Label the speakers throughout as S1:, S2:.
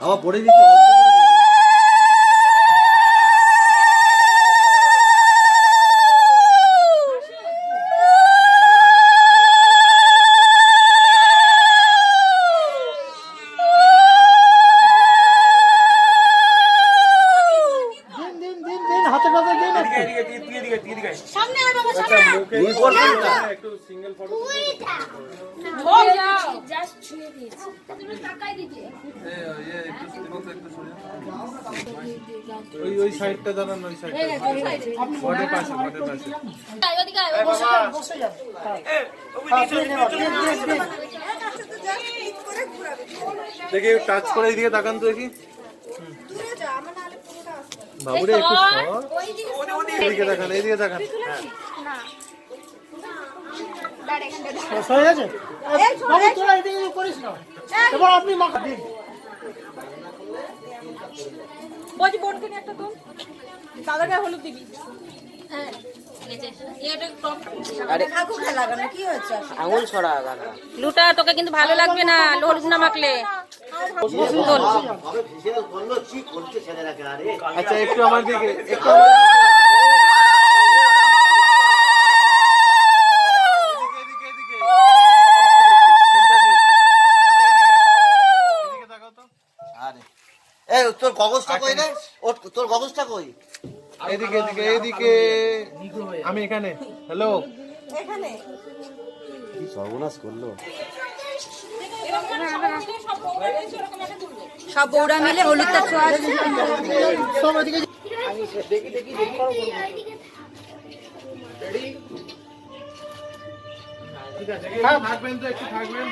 S1: আবার পড়ে দিতে
S2: দেখি টাচ করে এইদিকে তাকান তো দেখি। বাবুরে, একটু সর। এইদিকে তাকান
S3: হয়ে গেছে? বাবু এদিকে করিস না। এবার আপনি মাখা দিন।
S4: বলছি বোনকে নিয়ে একটা তোল। দাদাকে হলুদ দিবি। হ্যাঁ। লুটা তোকে কিন্তু ভালো লাগবে না হলুদ না মাখলে।
S2: আচ্ছা একটু আমার দিকে একটু আমার- এদিকে, এদিকে, এদিকে। তিনটা দিয়েছি। দাদা, এদিকে। এদিকে তাকাও তো।
S1: আরে এই তোর কাগজটা কই রে? ও তোর কাগজটা কই?
S2: এদিকে এদিকে এদিকে। আমি এখানে। হ্যালো
S1: কি সর্বনাশ করল?
S4: সব বৌরা মিলে হলুদটা ছোঁয়া
S3: সব
S2: ঠিক আছে থাকবেন তো একটু থাকবেন।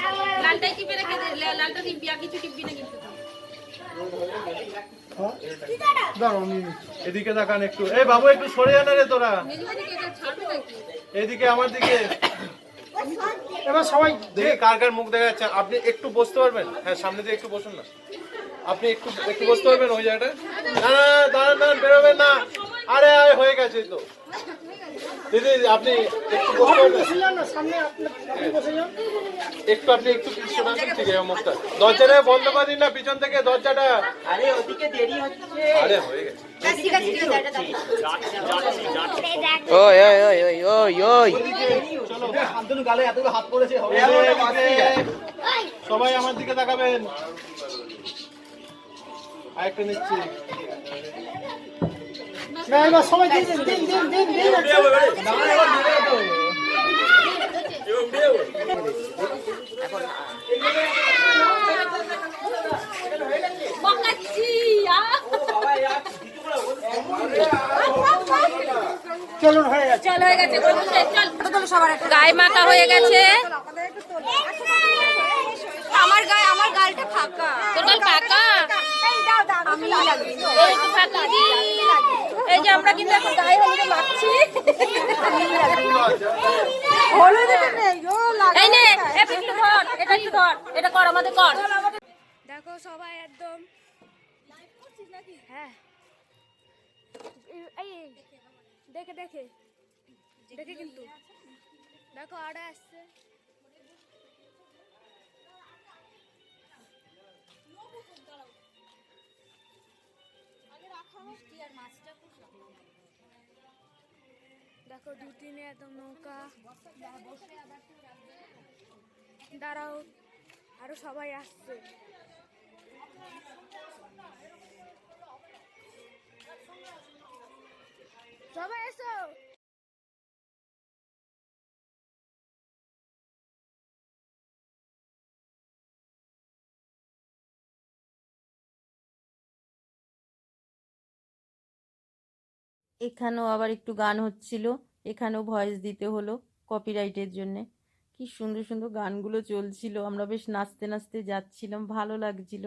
S4: লালটাই টিপে রেখে দে লালটা টিপবি আর কিছু টিপবি না কিন্তু।
S2: এদিকে দেখান একটু। এই বাবু একটু সরে যান রে তোরা। এদিকে আমার দিকে।
S3: এবার সবাই
S2: দেখে কার কার মুখ দেখা যাচ্ছে। আপনি একটু বসতে পারবেন? হ্যাঁ সামনে দিয়ে একটু বসুন না। আপনি একটু একটু বসতে পারবেন ওই জায়গাটায় না না দাঁড়ান দাঁড়ান বেরোবেন না। আরে আরে হয়ে গেছে তো। দিদি আপনি একটু
S3: আপনি
S2: একটু আপনি একটু ঠিক আছে মুখটা দরজাটা বন্ধ করে দিন না পিছন থেকে দরজাটা।
S5: আরে ওদিকে দেরি হচ্ছে।
S2: আরে হয়ে গেছে।
S4: ঠিক আছে ঠিক আছে
S5: ওই ওই ওই ওই ওই ওই।
S1: শান্তনু গালে এতগুলো হাত পড়েছে
S2: সবাই আমার দিকে তাকাবেন। আরেকটা নিচ্ছি।
S3: না এবার সবাই দিন দিন দিন দিন দিন দিন হয়ে গেছে।
S4: চল হয়ে গায়ে মাখা হয়ে গেছে। আমার গায়ে আমার গালটা ফাঁকা। তোর গাল ফাঁকা? আমি এই একটু ফাঁকা দি এই যে আমরা কিন্তু এখন গায়ে হলুদে মাখছি এই নে এটা একটু ধর এটা একটু ধর এটা কর আমাদের কর।
S6: দেখো সবাই একদম হ্যাঁ। এই, দেখে দেখে। দেখে কিন্তু। দেখো আড়ে আসছে। দেখো দু তিনে একদম নৌকা। দাঁড়াও আরও সবাই আসছে। সবাই এসো।
S7: এখানেও আবার একটু গান হচ্ছিল, এখানেও ভয়েস দিতে হলো কপিরাইটের জন্যে। কি সুন্দর সুন্দর গানগুলো চলছিল, আমরা বেশ নাচতে নাচতে যাচ্ছিলাম, ভালো লাগছিল।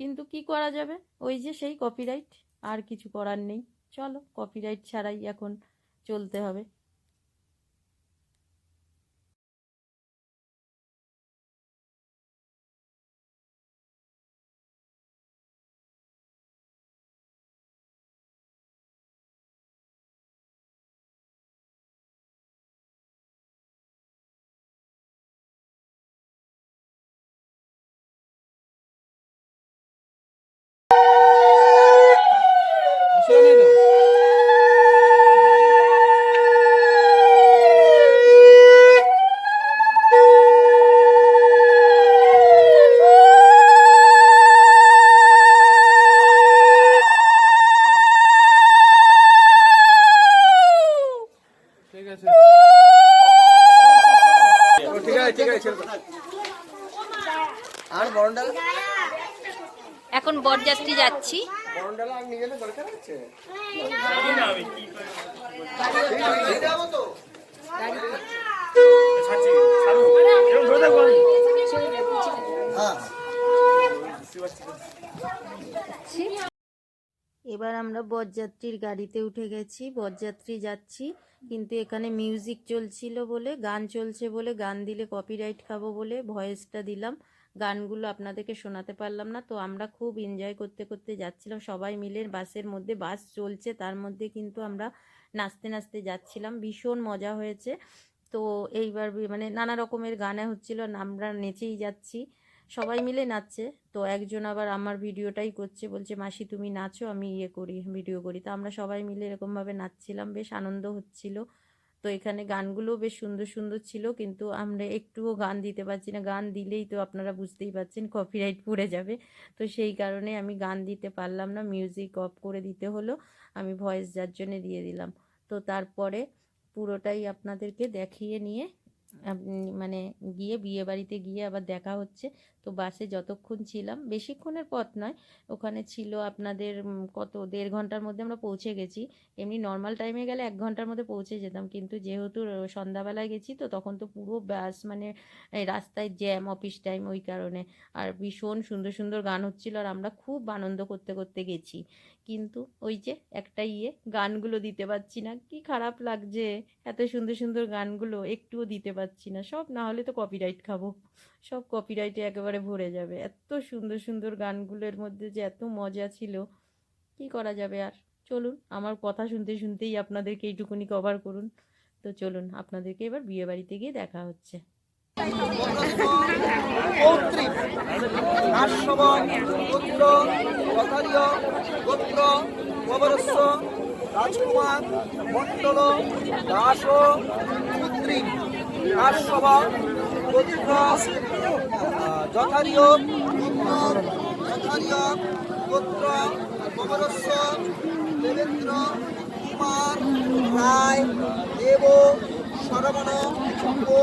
S7: কিন্তু কি করা যাবে? ওই যে সেই কপিরাইট আর কিছু করার নেই। চলো কপিরাইট ছাড়াই এখন চলতে হবে। বরযাত্রীর গাড়িতে উঠে গেছি, বরযাত্রী যাচ্ছি, কিন্তু এখানে মিউজিক চলছিল বলে, গান চলছে বলে, গান দিলে কপিরাইট খাব বলে ভয়েসটা দিলাম। গানগুলো আপনাদেরকে শোনাতে পারলাম না, তো আমরা খুব এনজয় করতে করতে যাচ্ছিলাম। সবাই মিলে বাসের মধ্যে, বাস চলছে, তার মধ্যে কিন্তু আমরা নাচতে নাচতে যাচ্ছিলাম। ভীষণ মজা হয়েছে। তো এইবার মানে নানা রকমের গানে হচ্ছিল, আমরা নেচেই যাচ্ছি। সবাই মিলে নাচছে। তো একজন আবার আমার ভিডিওটাই করছে, বলছে, মাসি, তুমি নাচো, আমি ইয়ে করি, ভিডিও করি। তো আমরা সবাই মিলে এরকমভাবে নাচছিলাম, বেশ আনন্দ হচ্ছিল। তো এখানে গানগুলো বেশ সুন্দর সুন্দর ছিল, কিন্তু আমরা একটুও গান দিতে পারছি না। গান দিলেই তো আপনারা বুঝতেই পারছেন কপিরাইট পড়ে যাবে। তো সেই কারণে আমি গান দিতে পারলাম না মিউজিক অফ করে দিতে হলো, আমি ভয়েস যার জন্যে দিয়ে দিলাম। তো তারপরে পুরোটাই আপনাদেরকে দেখিয়ে নিয়ে মানে গিয়ে বিয়ে বাড়িতে গিয়ে আবার দেখা হচ্ছে। তো বাসে যতক্ষণ ছিলাম, বেশিক্ষণের পথ নয়, ওখানে ছিল আপনাদের কত, দেড় ঘণ্টার মধ্যে আমরা পৌঁছে গেছি। এমনি নর্মাল টাইমে গেলে এক ঘণ্টার মধ্যে পৌঁছে যেতাম। কিন্তু যেহেতু সন্ধ্যাবেলায় গেছি, তো তখন তো পুরো বাস মানে রাস্তায় জ্যাম অফিস টাইম ওই কারণে। আর ভীষণ সুন্দর সুন্দর গান হচ্ছিল, আর আমরা খুব আনন্দ করতে করতে গেছি। কিন্তু ওই যে একটা ইয়ে গানগুলো দিতে পারছি না। কি খারাপ লাগছে, এত সুন্দর সুন্দর গানগুলো একটুও দিতে পারছি না। সব না হলে তো কপিরাইট খাব। সব কপিরাইটে একেবারে ভরে যাবে। এত সুন্দর সুন্দর গানগুলোর মধ্যে যে এত মজা ছিল, কি করা যাবে আর? চলুন, আমার কথা শুনতে শুনতেই আপনাদেরকে এইটুকুনি কভার করুন। তো চলুন, আপনাদেরকে এবার বিয়ে বাড়িতে গিয়ে দেখা হচ্ছে।
S1: পৌত্রী নার্ষব পুত্র কথারীয় গোত্র কবরস্য রাজকুমার মণ্ডল দাস পুত্রী নার্ষব পুত্র যথারীয় পুত্র যথারীয় পুত্র কবরস্য দেবেন্দ্র কুমার রায় দেব শরবণ ও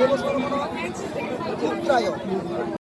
S1: দেব সর্বনাম পুত্রায়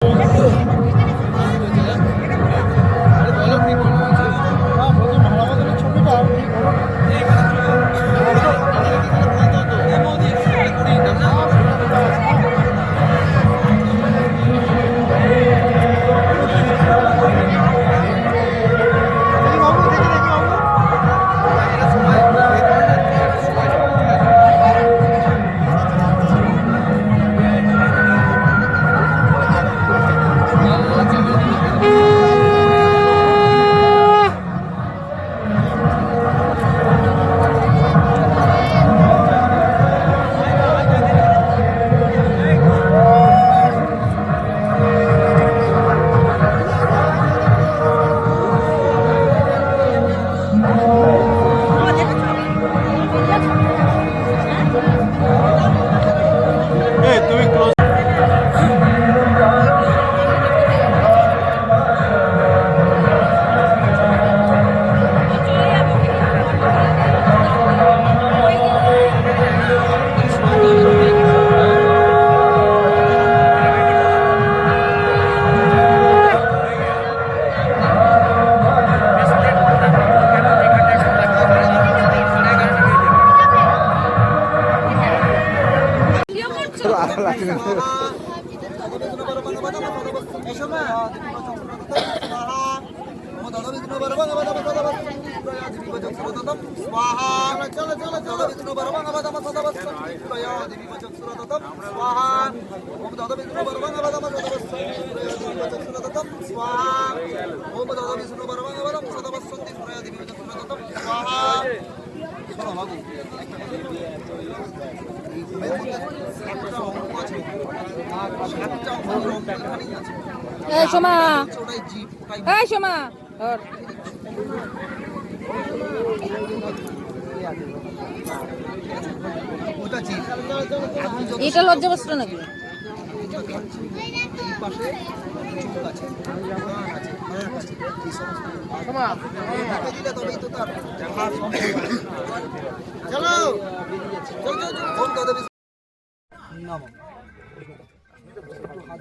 S4: এই সোমা। এই সোমা। এটা লজ্জাবস্ত্র নাকি?
S1: চলো।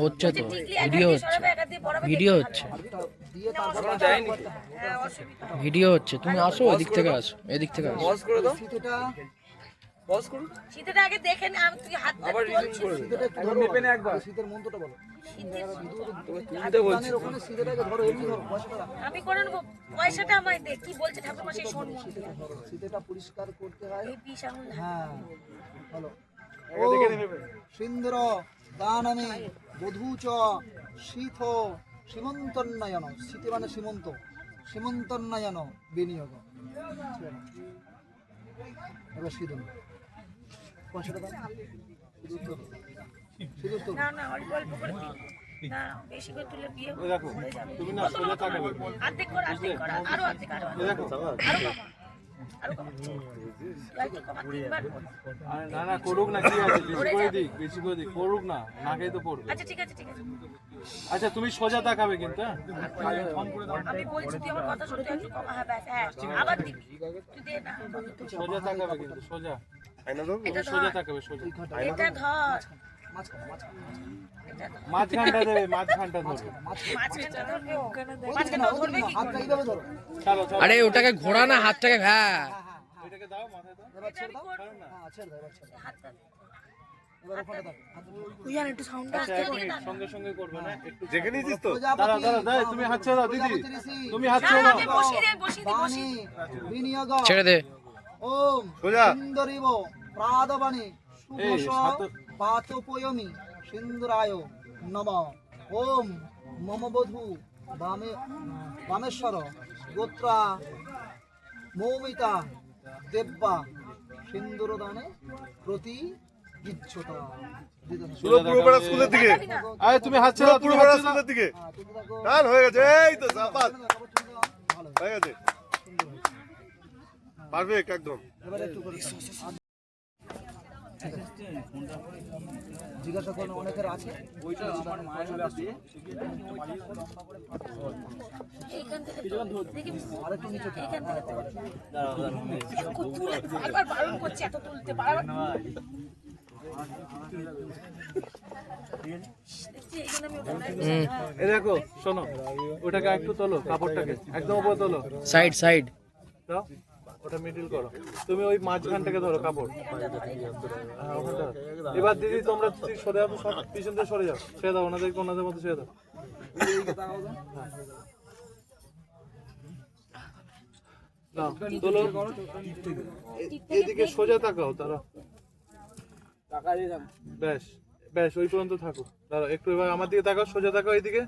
S8: হচ্ছে তো ভিডিও হচ্ছে। ভিডিও হচ্ছে। ভিডিও হচ্ছে। তুমি আসো এদিক থেকে আসো এদিক থেকে আসো।
S5: পজ করে দাও।
S1: শীতটা
S5: পজ করুন।
S4: শীতেটা আগে দেখে নে আমি তুই হাত
S5: আবার রিজুম করে একবার মেপে নে একবার।
S1: শীতের মন্ত্রটা বলো।
S5: তুমি তো বলছি।
S1: কানের ওখানে শীতটাকে ধরো এমনি ধরো পয়সাটা
S4: আমি করে নেব। পয়সাটা আমায় দে কি বলছে ঠাকুর মাসে শোন
S1: ধরো। শীতটা পরিষ্কার করতে হয়।
S4: এই বিষ আঙুল
S1: হ্যাঁ বলো।
S2: আগে
S1: সিন্দুর। দানমে বধূ চ শীত সীমন্তন্নয়ন শীতে মানে সীমন্ত সীমন্তন্নয়ন বিনিয়োগ। এবার সিঁদুর পয়সাটা
S2: দেখো তুমি না সোজা
S4: কর অর্ধেক কর আরও অর্ধেক আরও
S2: এই দেখো। না না করুক না কি আছে? বেশি করে দিক বেশি করে দিক করুক না নাকেই তো পড়বে।
S4: আচ্ছা ঠিক আছে ঠিক আছে।
S2: আচ্ছা তুমি সোজা তাকাবে কিন্তু হ্যাঁ?
S4: আমি বলছি তুই আমার কথা শুনতে একটু কমা হ্যাঁ ব্যাস হ্যাঁ আবার দিবি। তুই দে না।
S2: সোজা তাকাবে কিন্তু সোজা।
S4: এটা
S2: তুমি সোজা তাকাবে সোজা।
S4: এটা ধর।
S1: মাঝখানে মাঝখানে।
S2: মাঝখানটা দেবে ধরবে। চলো চলো।
S8: আরে ওটাকে ঘোরা না হাতটাকে হ্যাঁ।
S2: এটাকে দাও মাথায় দাও।
S1: এবার ছেড়ে দাও হ্যাঁ ছেড়ে দাও এবার ছেড়ে দাও।
S4: হাতটা
S1: এবার ওখানে দাও।
S4: তুই আর একটু সাউন্ড
S2: এক সঙ্গে সঙ্গে করবে না একটু দেখে নিয়েছিস তো? দাঁড়া দাঁড়া দাঁড়া তুমি হাত ছেড়ে দাও দিদি। তুমি হাত ছেড়ে দাও।
S4: বসিয়ে দে বসিয়ে দে
S1: বাণী বিনিয়োগ।
S8: ছেড়ে দে।
S1: ওম
S2: সোজা।
S1: সুন্দরীব প্রাদবাণী
S2: এই,
S1: শুভস
S2: সাত-
S1: পাতপয়মি সিন্দুরায় নম ওম মম বধূ বামে বামেশ্বর গোত্রা মৌমিতা দেব্বা সিন্দুরদানে প্রতি ইচ্ছতা
S2: পুরো স্কুলের দিকে আরে তুমি হাত ছেড়ে দাও
S1: দিকে
S2: ডান হয়ে গেছে এই তো জাপাত হয়ে গেছে পারফেক্ট একদম
S1: এবারে একটু করে জিজ্ঞাসা করুন অনেকের আছে।
S5: ওইটা আমার মায়ের হলে আসছে
S4: এইখান থেকে ধর। দেখি।
S1: নিচে
S4: বারবার বারণ করছে এত তুলতে বারবার।
S2: শোনো ওটাকে একটু তোলো কাপড়টাকে। একদম উপরে তোলো।
S8: Side side.
S2: ওটা মিডিল করো। তুমি ওই মাঝখানটাকে ধরো, কাপড়। হ্যাঁ। এবার দিদি, তোমরা সরে যাও সব পিছন থেকে সরে যাও। ছেড়ে দাও, ওনাদেরকে, ওনাদের মধ্যে ছেড়ে দাও। এদিকে সোজা তাকাও, তারা। ব্যাস ব্যাস, ওই পর্যন্ত থাকো। দাঁড়াও, একটু এবার আমার দিকে তাকাও, সোজা তাকাও এইদিকে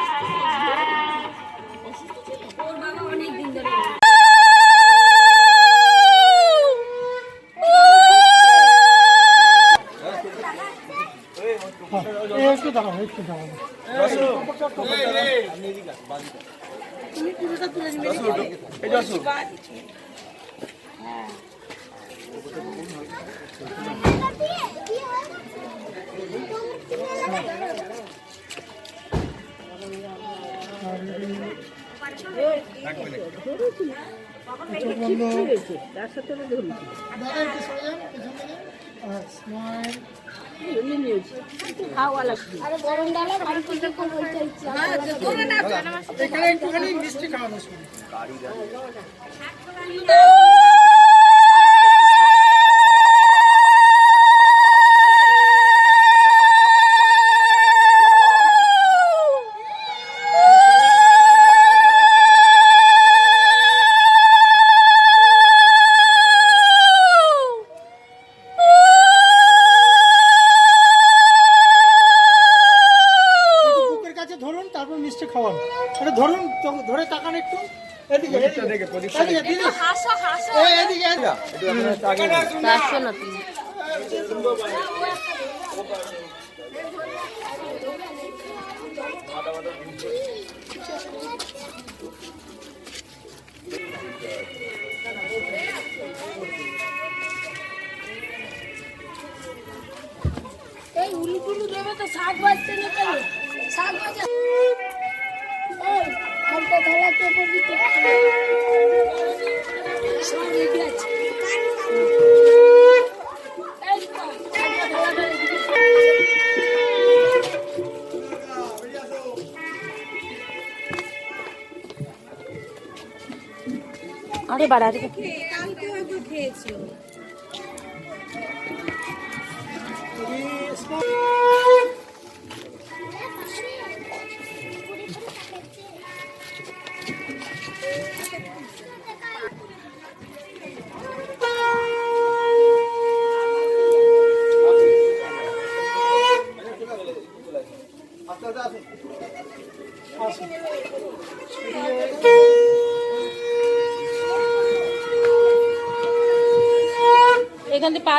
S3: এই একটু দাঁড়াও একটু দাঁড়াও সরে যান পেছন থেকে স্মাইল এখানে একটুখানি মিষ্টি খাওয়ানো শুরু খাওয়ান। এটা ধরুন ধরে তাকান একটু। এদিকে এদিকে। এদিকে দিদি এই, এদিকে এদিকে।
S7: চারশো না তুমি।
S6: এই দেবে তো শাক বাজতে নিতে শাক বাজা এই হালকা ধরা তো করবি তো। সব রেডি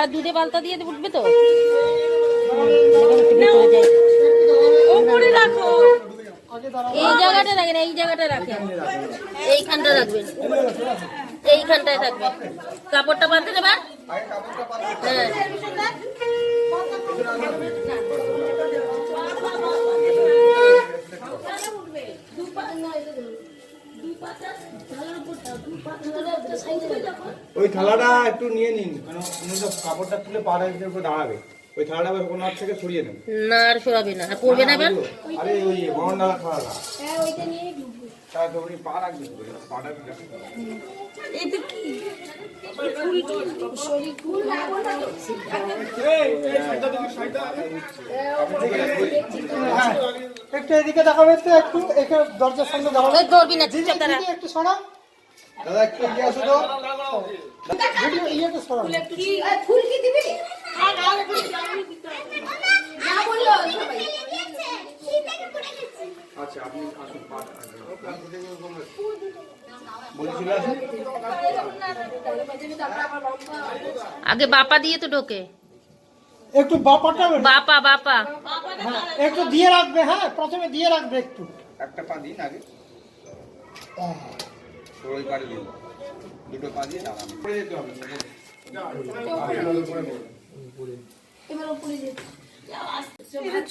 S7: দুধে পাল্টা দিয়ে উঠবে তো? এই জায়গাটা রাখেন, এই জায়গাটা রাখেন। এইখানটা রাখবেন। এইখানটায় থাকবে কাপড়টা পাল্টে দেবা হ্যাঁ।
S9: থালাটা একটু নিয়ে নিন কারণ উনি তো কাপড়টা তুলে পাড়ার উপর দাঁড়াবে। ওই থালাটা আবার কোনো হাত থেকে সরিয়ে নেন
S7: না আর সরাবে না। আর পড়বে না এবার
S9: আরে ওই বরণ ডালা থালাটা তাই তো উনি পা রাখবেন তো, পাটা একটু
S3: এদিকে দেখাবে তো একটু এখানে দরজার সামনে দাঁড়াবে
S7: ধরবি না
S3: একটু সরাও।
S9: দাদা একটু এগিয়ে আসো তো।
S3: ভিডিও ইয়েটা সরাও
S9: আচ্ছা আপনি আসুন পাটা বলেছিল আসুন
S7: আগে বাপা দিয়ে তো ঢোকে
S3: একটু বাপাটা
S7: বাপা বাপা
S3: হ্যাঁ একটু দিয়ে রাখবে হ্যাঁ প্রথমে দিয়ে রাখবে একটু
S9: একটা পা দিন আগে ওই পাড়ে দিন দুটো পা দিয়ে দাঁড়ান। পড়ে যেতে হবে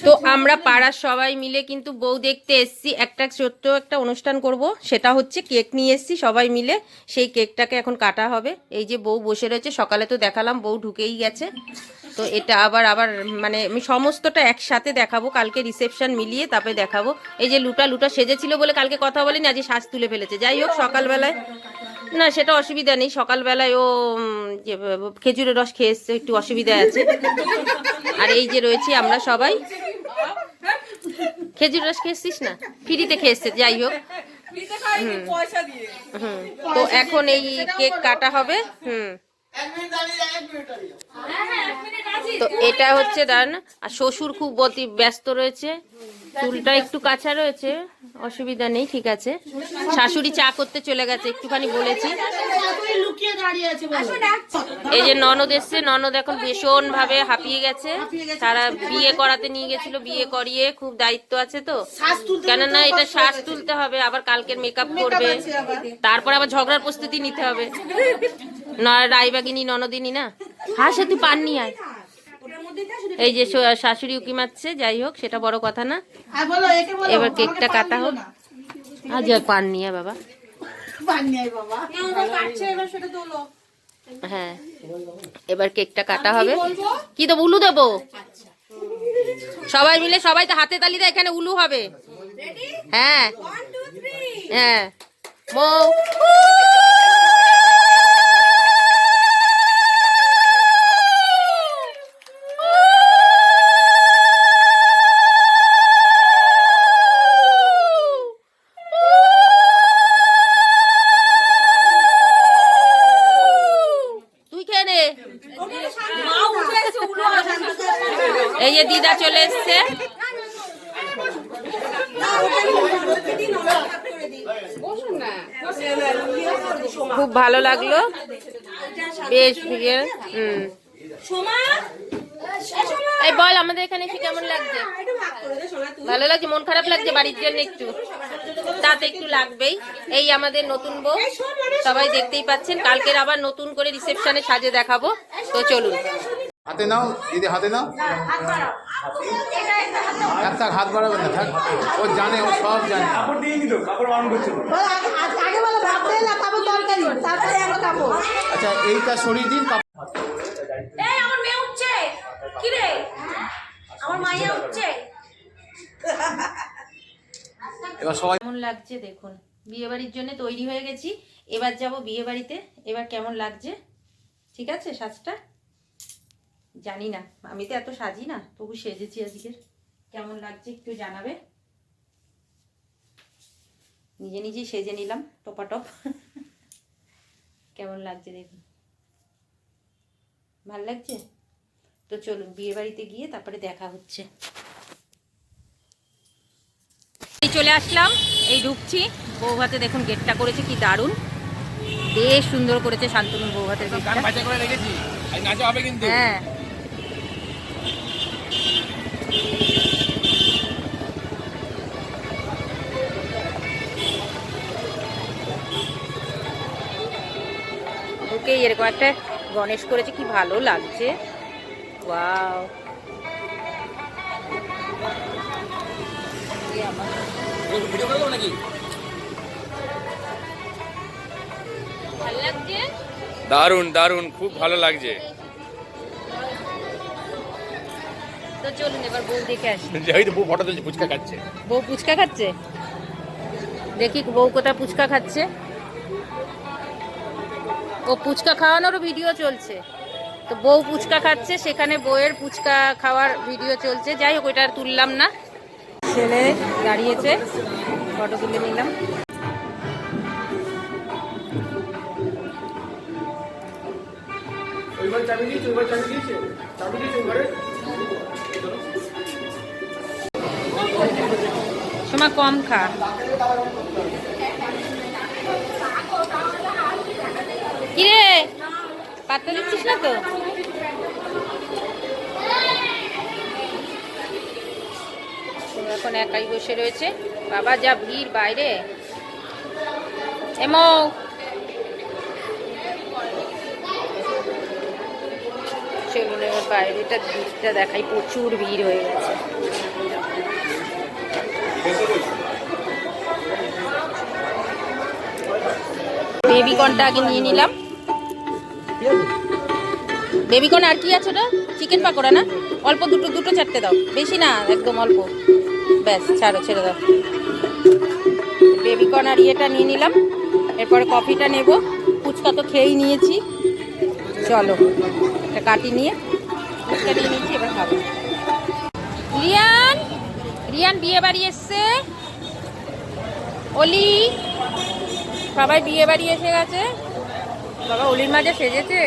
S7: তো আমরা পাড়ার সবাই মিলে কিন্তু বউ দেখতে এসছি। একটা ছোট্ট একটা অনুষ্ঠান করব সেটা হচ্ছে কেক নিয়ে এসছি সবাই মিলে। সেই কেকটাকে এখন কাটা হবে। এই যে বউ বসে রয়েছে সকালে তো দেখালাম বউ ঢুকেই গেছে। তো এটা আবার আবার মানে আমি সমস্তটা একসাথে দেখাবো। কালকে রিসেপশন মিলিয়ে তারপরে দেখাবো। এই যে লুটা লুটা সেজেছিল বলে কালকে কথা বলেনি আজ শ্বাস তুলে ফেলেছে। যাই হোক সকালবেলায় না সেটা অসুবিধা নেই। সকালবেলায় ও খেজুরের রস খেয়ে এসছে একটু অসুবিধা আছে। আর এই যে রয়েছি আমরা সবাই। খেজুর রস খেয়েছিস না? ফ্রিতে খেয়েছে যাই হোক। হুম। হুম। তো এখন এই কেক কাটা হবে হুম। তো এটা হচ্ছে দাঁড়ান আর শ্বশুর খুব অতি ব্যস্ত রয়েছে। চুলটা একটু কাঁচা রয়েছে। অসুবিধা নেই, ঠিক আছে। শাশুড়ি চা করতে চলে গেছে, একটুখানি বলেছি। এই যে ননদ এসছে, ননদ এখন ভীষণ ভাবে হাঁপিয়ে গেছে। তারা বিয়ে করাতে নিয়ে গেছিল, বিয়ে করিয়ে খুব দায়িত্ব আছে তো। কেননা এটা শ্বাস তুলতে হবে, আবার কালকের মেকআপ করবে। তারপর আবার ঝগড়ার প্রস্তুতি নিতে হবে। রায়বাগিনী, ননদিনী না? হ্যাঁ সে তুই পাননি আয় এই যে শাশুড়ি উকি মারছে যাই হোক সেটা বড় কথা না। এবার কেকটা কাটা হোক। আজ আর পান নিয়ে বাবা। হ্যাঁ এবার কেকটা কাটা হবে। কি দেবো উলু দেবো? সবাই মিলে সবাই তো হাতে তালি এখানে উলু হবে। হ্যাঁ। হ্যাঁ। মৌ তুই খেয়ে নে এই যে দিদা চলে এসছে খুব ভালো লাগল। বেশ হুম। এই বল আমাদের এখানে কি কেমন লাগছে? ভালো লাগছে? মন খারাপ লাগছে বাড়ির জন্য একটু? তাতে একটু লাগবেই। এই আমাদের নতুন বউ সবাই দেখতেই পাচ্ছেন। কালকের আবার নতুন করে রিসেপশনে সাজে দেখাবো। তো চলুন।
S9: হাতে নাও দিদি হাতে নাও। এক থাক হাত বাড়াবেন না থাক। ও জানে ও সব জানে। আচ্ছা এইটা সরিয়ে দিন এবার সবাই
S7: কেমন লাগছে দেখুন। বিয়ে বাড়ির জন্য তৈরি হয়ে গেছি। এবার যাব বিয়ে বাড়িতে এবার কেমন লাগছে? ঠিক আছে সাজটা? জানি না। আমি তো এত সাজি না তবু সেজেছি আজকের কেমন লাগছে একটু জানাবে? নিজে নিজেই সেজে নিলাম টপাটপ। কেমন লাগছে দেখুন। ভালো লাগছে? তো চলুন বিয়ে বাড়িতে গিয়ে তারপরে দেখা হচ্ছে। এই চলে আসলাম এই ঢুকছি। বউ বৌভাতে দেখুন গেটটা করেছে কি দারুণ। বেশ সুন্দর করেছে শান্তনুর বৌভাতের গেটটা। হ্যাঁ। ওকে এরকম একটা গণেশ করেছে কি ভালো লাগছে। ওয়াও।
S5: দারুণ দারুণ খুব ভালো লাগছে।
S7: তো চলুন এবার বউ দেখে আসি।
S5: ওই তো ফটো তুলছে ফুচকা খাচ্ছে।
S7: বউ পুচকা খাচ্ছে? দেখি বউ কোথায় পুচকা খাচ্ছে। ও পুচকা খাওয়ানোরও ভিডিও চলছে। তো বউ পুচকা খাচ্ছে সেখানে বউয়ের পুচকা খাওয়ার ভিডিও চলছে। যাই হোক ওইটা আর তুললাম না। ছেলে দাঁড়িয়েছে ফটো তুলে নিলাম। সময় কম খা। কিরে, পাত্তা দিচ্ছিস না তো? এখন একাই বসে রয়েছে। বাবা, যা ভিড় বাইরে। এমো। চলুন এবার বাইরেটা দেখাই। প্রচুর ভিড় হয়ে গেছে। বেবিকর্নটা আগে নিয়ে নিলাম। বেবিকর্ন আর কি আছে ওটা? চিকেন পাকোড়া না? অল্প দুটো দুটো চারটে দাও। বেশি না, একদম অল্প। ব্যাস, ছাড়ো, ছেড়ে দাও। বেবিকর্ন আর ইয়েটা নিয়ে নিলাম। এরপরে কফিটা নেব। ফুচকা তো খেয়েই নিয়েছি। চলো, এটা কাটি নিয়ে। ফুচকা নিয়ে নিয়েছি, এবার খাব। রিয়ান রিয়ান বিয়ে বাড়ি এসছে। অলি সবাই বিয়ে বাড়ি এসে গেছে। বাবা অলির মাঝে সেজেছে।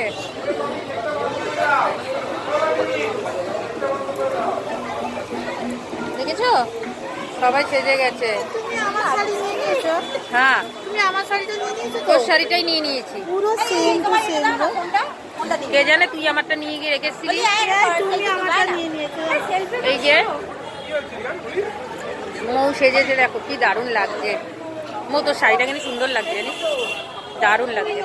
S7: দেখেছ? সবাই সেজে গেছে। হ্যাঁ। তোর শাড়িটাই নিয়ে নিয়েছি। কে জানে তুই আমারটা নিয়ে গিয়ে রেখেছিলি? এই যে মৌ সেজেছে দেখো কি দারুণ লাগছে। মৌ তোর শাড়িটা কিন্তু সুন্দর লাগছে জানিস? দারুণ লাগছে।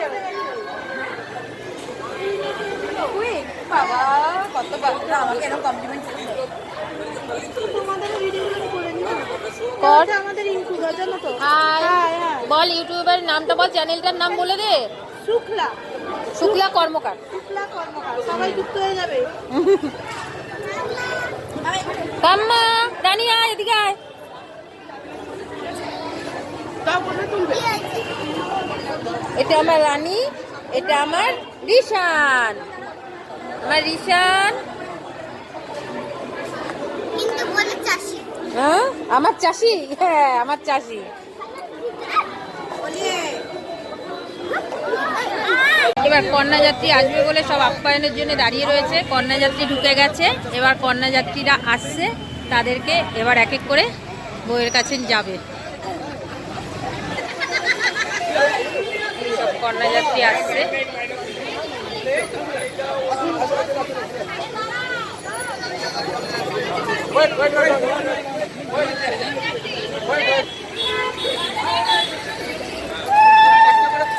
S7: হাই।
S6: হাই
S7: বল ইউটিউবের নামটা বল চ্যানেলটার নাম বলে দে।
S6: শুক্লা।
S7: শুক্লা কর্মকার।
S6: শুক্লা কর্মকার। সবাই যুক্ত হয়ে যাবে।
S7: রানী আয় এদিকে আয়। এটা আমার রানী এটা আমার রিশান। আমার রিশান। হ্যাঁ আমার চাষি? হ্যাঁ আমার চাষি। এবার কন্যাযাত্রী আসবে বলে সব আপ্যায়নের জন্য দাঁড়িয়ে রয়েছে। কন্যাযাত্রী ঢুকে গেছে। এবার কন্যাযাত্রীরা আসছে। তাদেরকে এবার এক এক করে বইয়ের কাছে যাবে। কন্যাযাত্রী আসছে।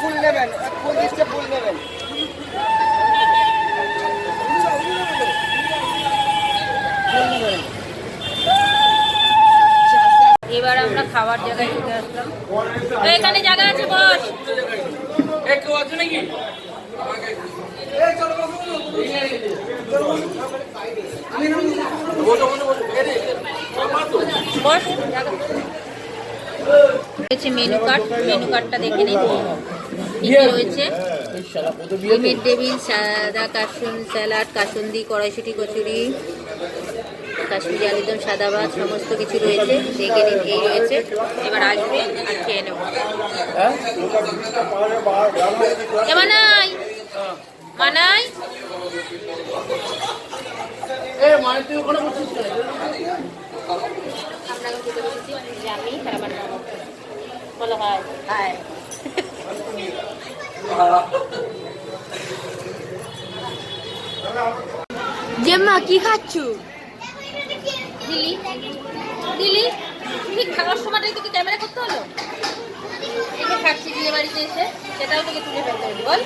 S10: ফুল নেবেন ফুল দিচ্ছে ফুল নেবেন।
S7: এবার আমরা খাবার জায়গায় চলে আসলাম। এখানে জায়গা আছে boss. Boss menu card menu কার্ডটা দেখে নিন কি কি। রয়েছে। ডিমের টেবিল সাদা কাসুন স্যালাড কাসুন্দি কড়াইশুটি কচুরি কাশ্মীরি আলুদম সাদা ভাত সমস্ত কিছু রয়েছে। দেখে নিন এই রয়েছে। এবার আসবে আর খেয়ে নেব। মানাই! মানাই! আমরা এখন খেতে বসেছি যে আমি আর আমার বলো হাই। হাই।
S11: জেম্মা, কি খাচ্ছ?
S7: দিলি? দিলি? তুই খাওয়ার সময়টাই তোকে ক্যামেরা করতে হলো? এটা খাচ্ছি বিয়ে বাড়িতে এসে, সেটাও তোকে তুলে ফেলতে হলো বল।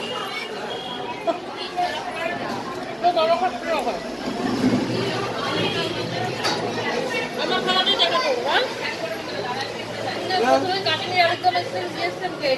S7: আমার খাওয়াটাই দেখা করব, বল। কাশ্মীরি দম এসে দিয়েছিলাম খেয়ে